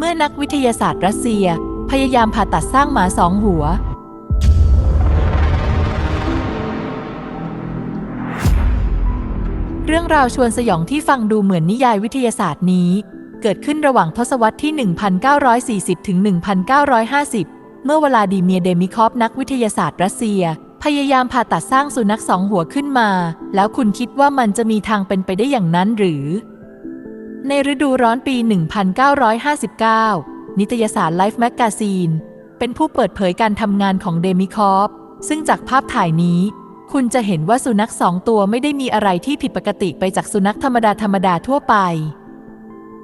เมื่อนักวิทยาศาสตร์รัสเซีย พยายามผ่าตัดสร้างหมาสองหัว เรื่องราวชวนสยองที่ฟังดูเหมือนนิยายวิทยาศาสตร์นี้ เกิดขึ้นระหว่างทศวรรษที่ 1940 ถึง 1950 เมื่อวลาดิเมียเดมิคอฟนักวิทยาศาสตร์รัสเซีย พยายามผ่าตัดสร้างสุนัขสองหัวขึ้นมา แล้วคุณคิดว่ามันจะมีทางเป็นไปได้อย่างนั้นหรือ ในฤดูร้อนปี 1959 นิตยสาร Life Magazine เป็นผู้เปิดเผยการทำงานของเดมิคอฟซึ่งจากภาพถ่ายนี้ คุณจะเห็นว่าสุนัขสองตัวไม่ได้มีอะไรที่ผิดปกติไปจากสุนัขธรรมดาธรรมดาทั่วไป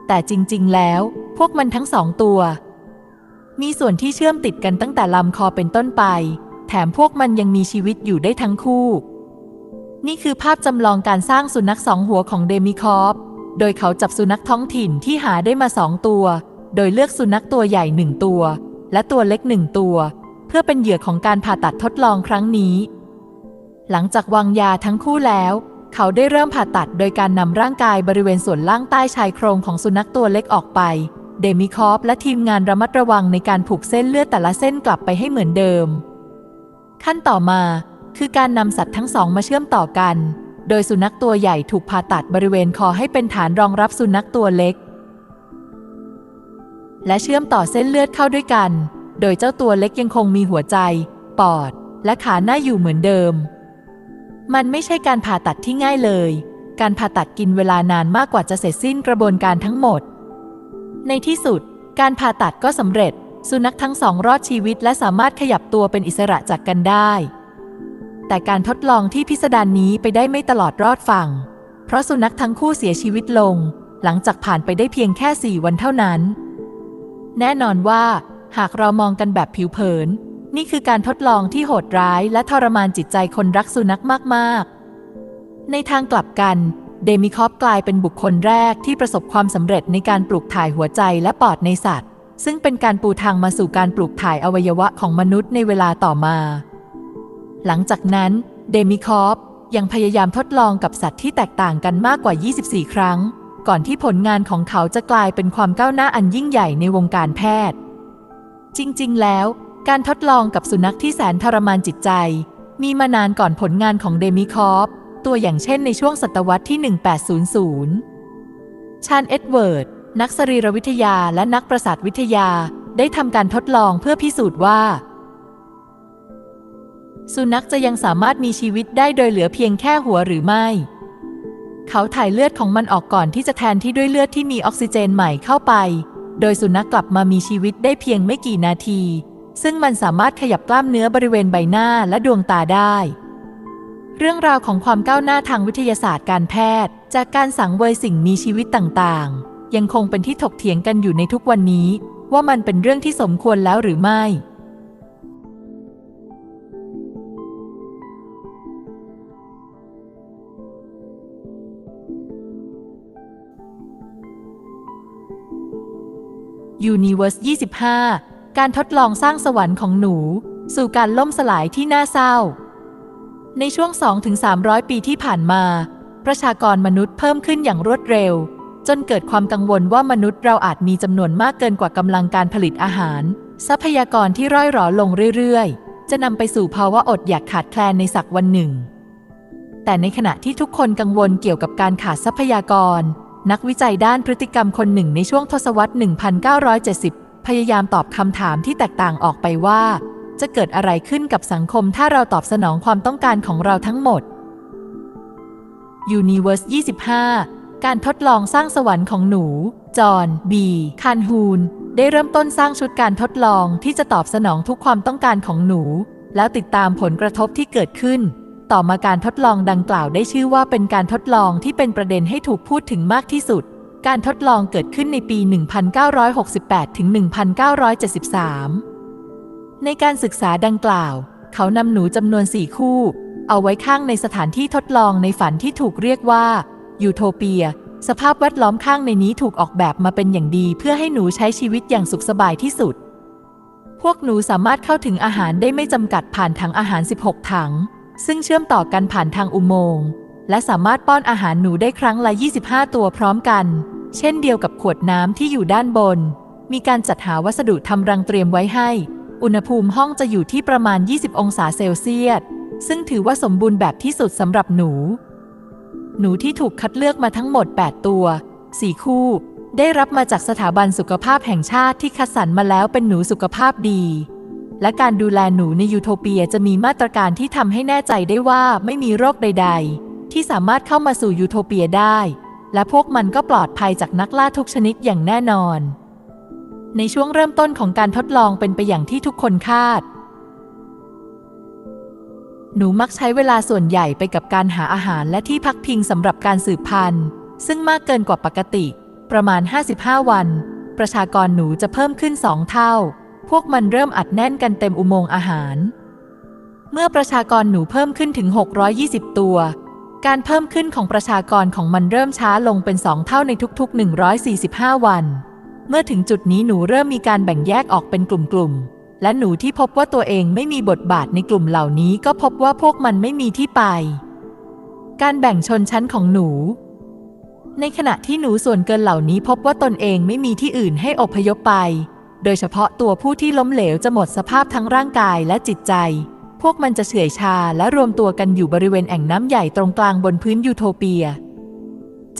แต่จริง ๆ แล้ว พวกมันทั้งสองตัว มีส่วนที่เชื่อมติดกันตั้งแต่ลำคอเป็นต้นไป แถมพวกมันยังมีชีวิตอยู่ได้ทั้งคู่ นี่คือภาพจำลองการสร้างสุนัขสองหัวของเดมิคอฟ โดยเขาจับสุนัขท้องถิ่นที่หาได้มาสองตัว โดยเลือกสุนัขตัวใหญ่หนึ่งตัว และตัวเล็กหนึ่งตัว เพื่อเป็นเหยื่อของการผ่าตัดทดลองครั้งนี้ หลังจากวางยาทั้งคู่แล้ว เขาได้เริ่มผ่าตัดโดยการนำร่างกายบริเวณส่วนล่างใต้ชายโครงของสุนัขตัวเล็กออกไป เดมิคอฟและทีมงานระมัดระวังในการผูกเส้นเลือดแต่ละเส้นกลับไปให้เหมือนเดิม ขั้นต่อมาคือการนำสัตว์ทั้งสองมาเชื่อมต่อกัน โดยสุนัขตัวใหญ่ถูกผ่าตัดบริเวณคอให้เป็นฐานรองรับสุนัขตัวเล็ก และเชื่อมต่อเส้นเลือดเข้าด้วยกัน โดยเจ้าตัวเล็กยังคงมีหัวใจ ปอด และขาหน้าอยู่เหมือนเดิม มันไม่ใช่การผ่าตัดที่ง่ายเลย การผ่าตัดกินเวลานานมากกว่าจะเสร็จสิ้นกระบวนการทั้งหมด ในที่สุด การผ่าตัดก็สำเร็จ สุนัขทั้งสองรอดชีวิตและสามารถขยับตัวเป็นอิสระจากกันได้ แต่การทดลองที่พิสดารนนี้ไปได้ไม่ตลอดรอดฝั่ง เพราะสุนัขทั้งคู่เสียชีวิตลง หลังจากผ่านไปได้เพียงแค่ 4 วันเท่านั้น แน่นอนว่า หากเรามองกันแบบผิวเผิน นี่คือการทดลองที่โหดร้ายและทรมานจิตใจคนรักสุนัขมาก ๆ ในทางกลับกันเดมิคอฟกลายเป็นบุคคลแรกที่ประสบความสำเร็จในการปลูกถ่ายหัวใจและปอดในสัตว์ ซึ่งเป็นการปูทางมาสู่การปลูกถ่ายอวัยวะของมนุษย์ในเวลาต่อมา หลังจากนั้นเดมิคอฟยังพยายามทดลองกับสัตว์ที่แตกต่างกันมากกว่า 24 ครั้ง ก่อนที่ผลงานของเขาจะกลายเป็นความก้าวหน้าอันยิ่งใหญ่ในวงการแพทย์ จริง ๆ แล้ว การทดลองกับสุนัขที่แสนทรมานจิตใจ มีมานานก่อนผลงานของเดมิคอฟตัวอย่างเช่นในช่วงศตวรรษที่ 1800 ชาญเอ็ดเวิร์ด นักสรีรวิทยาและนักประสาทวิทยาได้ทำการทดลองเพื่อพิสูจน์ว่า สุนัขจะยังสามารถมีชีวิตได้โดยเหลือเพียงแค่หัวหรือไม่ เขาถ่ายเลือดของมันออกก่อนที่จะแทนที่ด้วยเลือดที่มีออกซิเจนใหม่เข้าไป โดยสุนัขกลับมามีชีวิตได้เพียงไม่กี่นาที ซึ่งมันสามารถขยับกล้ามเนื้อบริเวณใบหน้าและดวงตาได้ เรื่องราวของความก้าวหน้าทางวิทยาศาสตร์การแพทย์ จากการสังเวยสิ่งมีชีวิตต่างๆ ยังคงเป็นที่ถกเถียงกันอยู่ในทุกวันนี้ ว่ามันเป็นเรื่องที่สมควรแล้วหรือไม่ Universe 25 การทดลองสร้างสวรรค์ของหนู สู่การล่มสลายที่น่าเศร้า ในช่วง 2-300 ปีที่ผ่านมา ประชากรมนุษย์เพิ่มขึ้นอย่างรวดเร็ว จนเกิดความกังวลว่ามนุษย์เราอาจมีจำนวนมากเกินกว่ากำลังการผลิตอาหาร ทรัพยากรที่ร่อยหรอลงเรื่อยๆ จะนำไปสู่ภาวะอดอยากขาดแคลนในสักวันหนึ่ง แต่ในขณะที่ทุกคนกังวลเกี่ยวกับการขาดทรัพยากร นักวิจัยด้านพฤติกรรมคนหนึ่งในช่วงทศวรรษ 1970 พยายามตอบคำถามที่แตกต่างออกไปว่า จะเกิดอะไรขึ้นกับสังคมถ้าเราตอบสนองความต้องการของเราทั้งหมด Universe 25 การทดลองสร้างสวรรค์ของหนู จอห์น บี คานฮูน ได้เริ่มต้นสร้างชุดการทดลองที่จะตอบสนองทุกความต้องการของหนู แล้วติดตามผลกระทบที่เกิดขึ้น ต่อมาการทดลองดังกล่าวได้ชื่อว่าเป็นการทดลองที่เป็นประเด็นให้ถูกพูดถึงมากที่สุด การทดลองเกิดขึ้นในปี 1968 ถึง 1973 ในการศึกษาดังกล่าว เขานำหนูจำนวนสี่คู่ เอาไว้ข้างในสถานที่ทดลองในฝันที่ถูกเรียกว่ายูโทเปีย สภาพแวดล้อมข้างในนี้ถูกออกแบบมาเป็นอย่างดีเพื่อให้หนูใช้ชีวิตอย่างสุขสบายที่สุด พวกหนูสามารถเข้าถึงอาหารได้ไม่จำกัดผ่านถังอาหาร 16 ถัง ซึ่งเชื่อมต่อกันผ่านทางอุโมงค์ และสามารถป้อนอาหารหนูได้ครั้งละ 25 ตัวพร้อมกัน เช่นเดียวกับขวดน้ำที่อยู่ด้านบน มีการจัดหาวัสดุทำรังเตรียมไว้ให้ อุณหภูมิห้องจะอยู่ที่ประมาณ 20 องศาเซลเซียส ซึ่งถือว่าสมบูรณ์แบบที่สุดสำหรับหนู หนูที่ถูกคัดเลือกมาทั้งหมด 8 ตัว 4 คู่ ได้รับมาจากสถาบันสุขภาพแห่งชาติที่คัดสรรมาแล้วเป็นหนูสุขภาพดี และการดูแลหนูในยูโทเปียจะมีมาตรการที่ทำให้แน่ใจได้ว่าไม่มีโรคใด ๆ ที่สามารถเข้ามาสู่ยูโทเปียได้ และพวกมันก็ปลอดภัยจากนักล่าทุกชนิดอย่างแน่นอน ในช่วงเริ่มต้นของการทดลองเป็นไปอย่างที่ทุกคนคาด หนูมักใช้เวลาส่วนใหญ่ไปกับการหาอาหารและที่พักพิงสำหรับการสืบพันธุ์ ซึ่งมากเกินกว่าปกติ ประมาณ 55 วัน ประชากรหนูจะเพิ่มขึ้นสองเท่า วกมันเริ่มอัดแน่นกันเต็มอุโมงค์อาหาร เมื่อประชากรหนูเพิ่มขึ้นถึง 620 ตัว การเพิ่มขึ้นของประชากรของมันเริ่มช้าลงเป็นสองเท่าในทุกๆ 145 วัน เมื่อถึงจุดนี้หนูเริ่มมีการแบ่งแยกออกเป็นกลุ่มๆ และหนูที่พบว่าตัวเองไม่มีบทบาทในกลุ่มเหล่านี้ก็พบว่าพวกมันไม่มีที่ไป การแบ่งชนชั้นของหนูในขณะที่หนูส่วนเกินเหล่านี้พบว่าตนเองไม่มีที่อื่นให้อพยพไป โดยเฉพาะตัวผู้ที่ล้มเหลวจะหมดสภาพทั้งร่างกายและจิตใจ พวกมันจะเฉื่อยชาและรวมตัวกันอยู่บริเวณแอ่งน้ำใหญ่ตรงกลางบนพื้นยูโทเปีย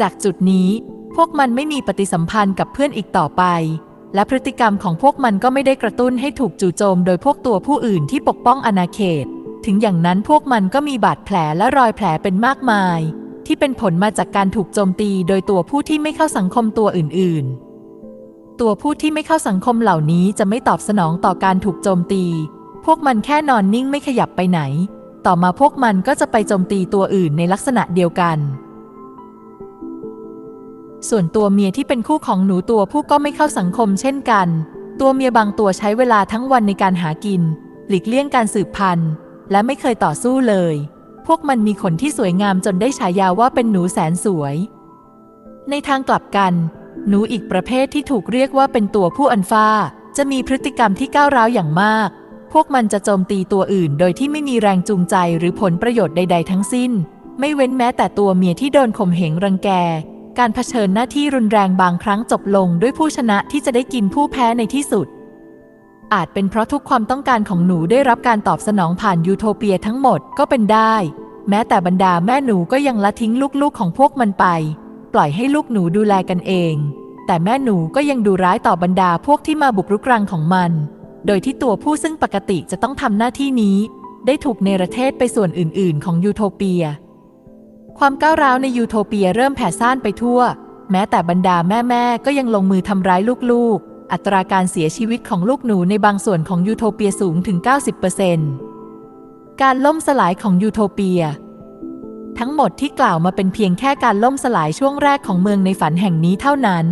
จากจุดนี้ พวกมันไม่มีปฏิสัมพันธ์กับเพื่อนอีกต่อไป และพฤติกรรมของพวกมันก็ไม่ได้กระตุ้นให้ถูกจู่โจมโดยพวกตัวผู้อื่นที่ปกป้องอาณาเขต ถึงอย่างนั้นพวกมันก็มีบาดแผลและรอยแผลเป็นมากมาย ที่เป็นผลมาจากการถูกโจมตีโดยตัวผู้ที่ไม่เข้าสังคมตัวอื่น ๆ ตัวผู้ที่ไม่เข้าสังคมเหล่านี้จะไม่ตอบสนองต่อการถูกโจมตี พวกมันแค่นอนนิ่งไม่ขยับไปไหน ต่อมาพวกมันก็จะไปโจมตีตัวอื่นในลักษณะเดียวกัน ส่วนตัวเมียที่เป็นคู่ของหนูตัวผู้ก็ไม่เข้าสังคมเช่นกัน ตัวเมียบางตัวใช้เวลาทั้งวันในการหากิน หลีกเลี่ยงการสืบพันธุ์ และไม่เคยต่อสู้เลย พวกมันมีขนที่สวยงามจนได้ฉายาว่าเป็นหนูแสนสวย ในทางกลับกัน หนูอีกประเภทที่ถูกเรียกว่าเป็นตัวผู้อันฟ้า จะมีพฤติกรรมที่ก้าวร้าวอย่างมาก พวกมันจะโจมตีตัวอื่น โดยที่ไม่มีแรงจูงใจหรือผลประโยชน์ใด ๆ ทั้งสิ้น ไม่เว้นแม้แต่ตัวเมียที่โดนข่มเหงรังแก การเผชิญหน้าที่รุนแรงบางครั้งจบลงด้วยผู้ชนะที่จะได้กินผู้แพ้ในที่สุด อาจเป็นเพราะทุกความต้องการของหนูได้รับการตอบสนองผ่านยูโทเปียทั้งหมดก็เป็นได้ แม้แต่บรรดาแม่หนูก็ยังละทิ้งลูกๆของพวกมันไป ปล่อยให้ลูกหนูดูแลกันเอง แต่แม่หนูก็ยังดูร้ายต่อบรรดาพวกที่มาบุกรุกรังของมัน โดยที่ตัวผู้ซึ่งปกติจะต้องทำหน้าที่นี้ ได้ถูกเนรเทศไปส่วนอื่น ๆ ของยูโทเปีย ความก้าวร้าวในยูโทเปียเริ่มแผ่ซ่านไปทั่ว แม้แต่บรรดาแม่ๆก็ยังลงมือทำร้ายลูก ๆ อัตราการเสียชีวิตของลูกหนูในบางส่วนของยูโทเปียสูงถึง 90%การล่มสลายของยูโทเปีย ทั้งหมดที่กล่าวมาเป็นเพียงแค่การล่มสลายช่วงแรกของเมืองในฝันแห่งนี้เท่านั้น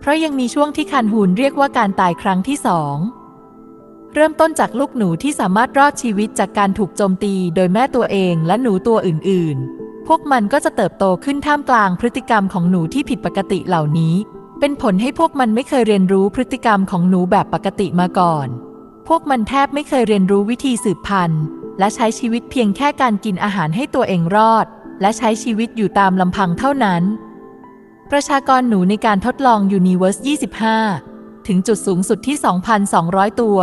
เพราะยังมีช่วงที่คันฮูนเรียกว่าการตายครั้งที่สองเริ่มต้นจากลูกหนูที่สามารถรอดชีวิตจากการถูกโจมตีโดยแม่ตัวเองและหนูตัวอื่น ๆ พวกมันก็จะเติบโตขึ้นท่ามกลางพฤติกรรมของหนูที่ผิดปกติเหล่านี้ เป็นผลให้พวกมันไม่เคยเรียนรู้พฤติกรรมของหนูแบบปกติมาก่อน พวกมันแทบไม่เคยเรียนรู้วิธีสืบพันธุ์ และใช้ชีวิตเพียงแค่การกินอาหารให้ตัวเองรอด และใช้ชีวิตอยู่ตามลำพังเท่านั้น ประชากรหนูในการทดลอง Universe 25 ถึงจุดสูงสุดที่ 2,200 ตัว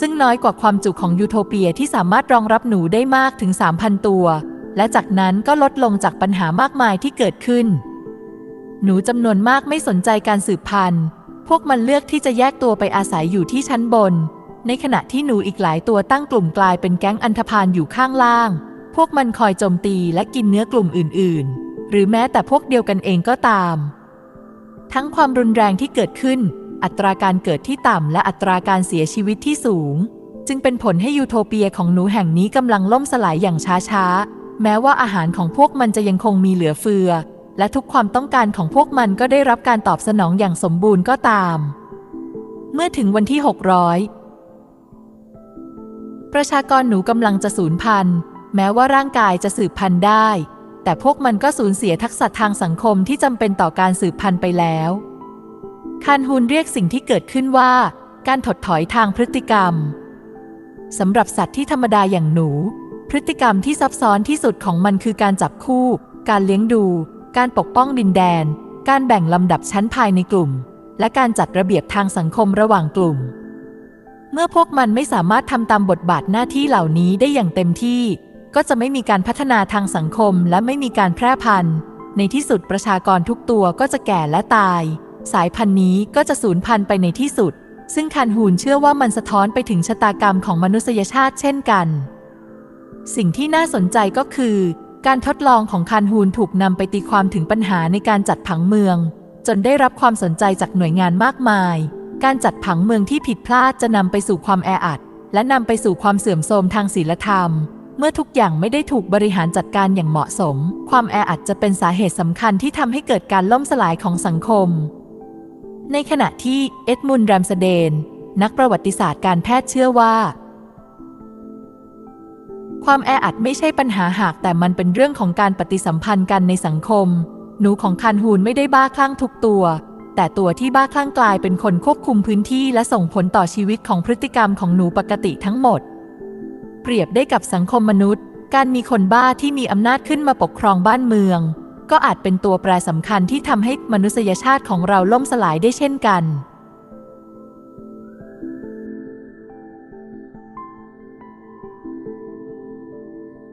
ซึ่งน้อยกว่าความจุของยูโทเปียที่สามารถรองรับหนูได้มากถึง 3,000 ตัว และจากนั้นก็ลดลงจากปัญหามากมายที่เกิดขึ้น หนูจำนวนมากไม่สนใจการสืบพันธุ์ พวกมันเลือกที่จะแยกตัวไปอาศัยอยู่ที่ชั้นบน ในขณะที่หนูอีกหลายตัวตั้งกลุ่มกลายเป็นแก๊งอันธพาลอยู่ข้างล่าง พวกมันคอยโจมตีและกินเนื้อกลุ่มอื่น ๆ หรือแม้แต่พวกเดียวกันเองก็ตาม ทั้งความรุนแรงที่เกิดขึ้น อัตราการเกิดที่ต่ำและอัตราการเสียชีวิตที่สูง จึงเป็นผลให้ยูโทเปียของหนูแห่งนี้กำลังล่มสลายอย่างช้า ๆ แม้ว่าอาหารของพวกมันจะยังคงมีเหลือเฟือ และทุกความต้องการของพวกมันก็ได้รับการตอบสนองอย่างสมบูรณ์ก็ตาม เมื่อถึงวันที่ 600 ประชากรหนูกำลังจะสูญพันธุ์ แม้ว่าร่างกายจะสืบพันธุ์ได้ แต่พวกมันก็สูญเสียทักษะทางสังคมที่จำเป็นต่อการสืบพันธุ์ไปแล้วคันฮุนเรียกสิ่งที่เกิดขึ้นว่า การถดถอยทางพฤติกรรมสำหรับสัตว์ที่ธรรมดาอย่างหนู พฤติกรรมที่ซับซ้อนที่สุดของมันคือการจับคู่ การเลี้ยงดู การปกป้องดินแดน การแบ่งลำดับชั้นภายในกลุ่ม และการจัดระเบียบทางสังคมระหว่างกลุ่ม เมื่อพวกมันไม่สามารถทำตามบทบาทหน้าที่เหล่านี้ได้อย่างเต็มที่ ก็จะไม่มีการพัฒนาทางสังคมและไม่มีการแพร่พันธุ์ ในที่สุดประชากรทุกตัวก็จะแก่และตาย สายพันธุ์นี้ก็จะสูญพันธุ์ไปในที่สุด ซึ่งคันฮูนเชื่อว่ามันสะท้อนไปถึงชะตากรรมของมนุษยชาติเช่นกัน สิ่งที่น่าสนใจก็คือ การทดลองของคันฮูนถูกนำไปตีความถึงปัญหาในการจัดผังเมือง จนได้รับความสนใจจากหน่วยงานมากมาย การจัดผังเมืองที่ผิดพลาดจะนำไปสู่ความแออัด และนำไปสู่ความเสื่อมโทรมทางศีลธรรม เมื่อทุกอย่างไม่ได้ถูกบริหารจัดการอย่างเหมาะสม ความแออัดจะเป็นสาเหตุสำคัญที่ทำให้เกิดการล่มสลายของสังคม ในขณะที่เอ็ดมุนด์แรมสเดน นักประวัติศาสตร์การแพทย์เชื่อว่าความแออัดไม่ใช่ปัญหาหากแต่มันเป็นเรื่องของการปฏิสัมพันธ์กันในสังคม หนูของคันฮูนไม่ได้บ้าคลั่งทุกตัว แต่ตัวที่บ้าคลั่งกลายเป็นคนควบคุมพื้นที่และส่งผลต่อชีวิตของพฤติกรรมของหนูปกติทั้งหมด เปรียบได้กับสังคมมนุษย์ การมีคนบ้าที่มีอำนาจขึ้นมาปกครองบ้านเมือง ก็อาจเป็นตัวแปรสำคัญที่ทำให้มนุษยชาติของเราล่มสลายได้เช่นกัน